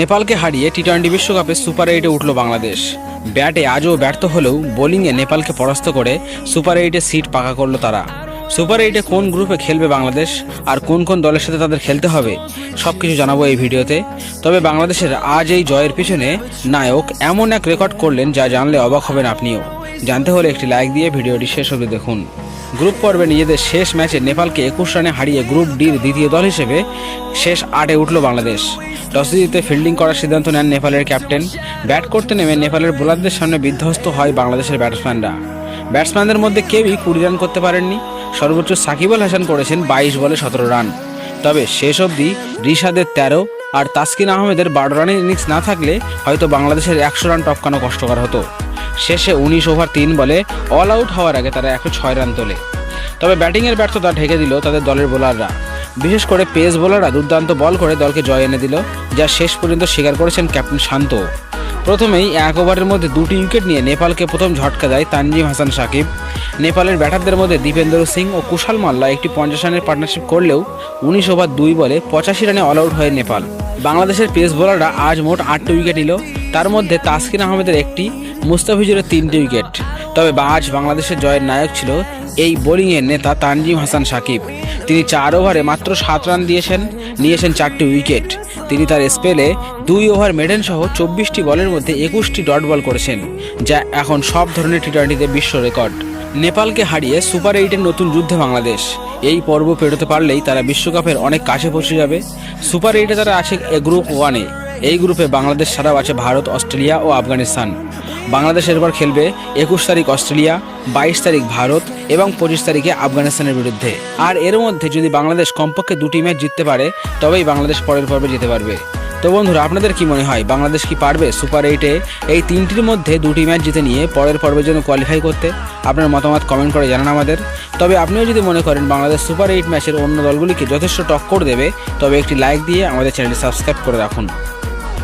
নেপালকে হারিয়ে T twenty বিশ্বকাপে super এইটে উঠল বাংলাদেশ। ব্যাটে আজও ব্যর্থ হলেও বোলিংয়ে নেপালকে পরাস্ত করে সুপার এইটে সিট পাকা করল তারা। সুপার এইটে কোন গ্রুপে খেলবে বাংলাদেশ আর কোন কোন দলের সাথে তাদের খেলতে হবে সব কিছু জানাব এই ভিডিওতে। তবে বাংলাদেশের আজ এই জয়ের পিছনে নায়ক এমন এক রেকর্ড করলেন যা জানলে অবাক হবেন আপনিও। জানতে হলে একটি লাইক দিয়ে ভিডিওটি শেষ অবধি দেখুন। গ্রুপ পর্বে নিজেদের শেষ ম্যাচে নেপালকে একুশ রানে হারিয়ে গ্রুপ ডির দ্বিতীয় দল হিসেবে শেষ আটে উঠল বাংলাদেশ। টস জিতে ফিল্ডিং করার সিদ্ধান্ত নেন নেপালের ক্যাপ্টেন। ব্যাট করতে নেমে নেপালের বোলারদের সামনে বিধ্বস্ত হয় বাংলাদেশের ব্যাটসম্যানরা। ব্যাটসম্যানদের মধ্যে কেউই কুড়ি রান করতে পারেননি। সর্বোচ্চ সাকিব আল হাসান করেছেন বাইশ বলে সতেরো রান। তবে শেষ অবধি রিশাদের তেরো আর তাসকিন আহমেদের বারো রানের ইনিংস না থাকলে হয়তো বাংলাদেশের একশো রান টপকানো কষ্টকর হতো। শেষে উনিশ ওভার তিন বলে অল আউট হওয়ার আগে তারা একশো ছয় রান তোলে। তবে ব্যাটিংয়ের ব্যর্থতা ঢেকে দিল তাদের দলের বোলাররা। বিশেষ করে পেস বোলাররা দুর্দান্ত বল করে দলকে জয় এনে দিল, যা শেষ পর্যন্ত স্বীকার করেছেন ক্যাপ্টেন শান্ত। প্রথমেই এক ওভারের মধ্যে দুটি উইকেট নিয়ে নেপালকে প্রথম ঝটকা দেয় তানজিম হাসান সাকিব। নেপালের ব্যাটারদের মধ্যে দীপেন্দ্র সিং ও কুশাল মাল্লা একটি পঞ্চাশ রানের পার্টনারশিপ করলেও উনিশ ওভার দুই বলে পঁচাশি রানে অল আউট হয়ে নেপাল। বাংলাদেশের পেস বোলাররা আজ মোট আটটি উইকেট নিল। তার মধ্যে তাসকিন আহমেদের একটি, মুস্তাফিজুরের তিনটি উইকেট। তবে আজ বাংলাদেশের জয়ের নায়ক ছিল এই বোলিংয়ের নেতা তানজিম হাসান সাকিব। তিনি চার ওভারে মাত্র সাত রান দিয়েছেন, নিয়েছেন চারটি উইকেট। তিনি তার স্পেলে দুই ওভার মেডেন সহ চব্বিশটি বলের মধ্যে একুশটি ডট বল করেছেন, যা এখন সব ধরনের টি টোয়েন্টিতে বিশ্ব রেকর্ড। নেপালকে হারিয়ে সুপার এইটের নতুন যুদ্ধে বাংলাদেশ। এই পর্ব পেরোতে পারলেই তারা বিশ্বকাপের অনেক কাছে পৌঁছে যাবে। সুপার এইটে তারা আছে গ্রুপ ওয়ানে এই গ্রুপে বাংলাদেশ ছাড়াও আছে ভারত, অস্ট্রেলিয়া ও আফগানিস্তান। বাংলাদেশ এরপর খেলবে একুশ তারিখ অস্ট্রেলিয়া, বাইশ তারিখ ভারত এবং পঁচিশ তারিখে আফগানিস্তানের বিরুদ্ধে। আর এর মধ্যে যদি বাংলাদেশ কমপক্ষে দুটি ম্যাচ জিততে পারে, তবেই বাংলাদেশ পরের পর্বে যেতে পারবে। তো বন্ধুরা, আপনাদের কি মনে হয়, বাংলাদেশ কি পারবে সুপার এইটে এই তিনটির মধ্যে দুটি ম্যাচ জিতে নিয়ে পরের পর্বের জন্য কোয়ালিফাই করতে? আপনার মতামত কমেন্ট করে জানান আমাদের। তবে আপনিও যদি মনে করেন বাংলাদেশ সুপার এইট ম্যাচের অন্য দলগুলিকে যথেষ্ট টক্কর দেবে, তবে একটি লাইক দিয়ে আমাদের চ্যানেলটি সাবস্ক্রাইব করে রাখুন।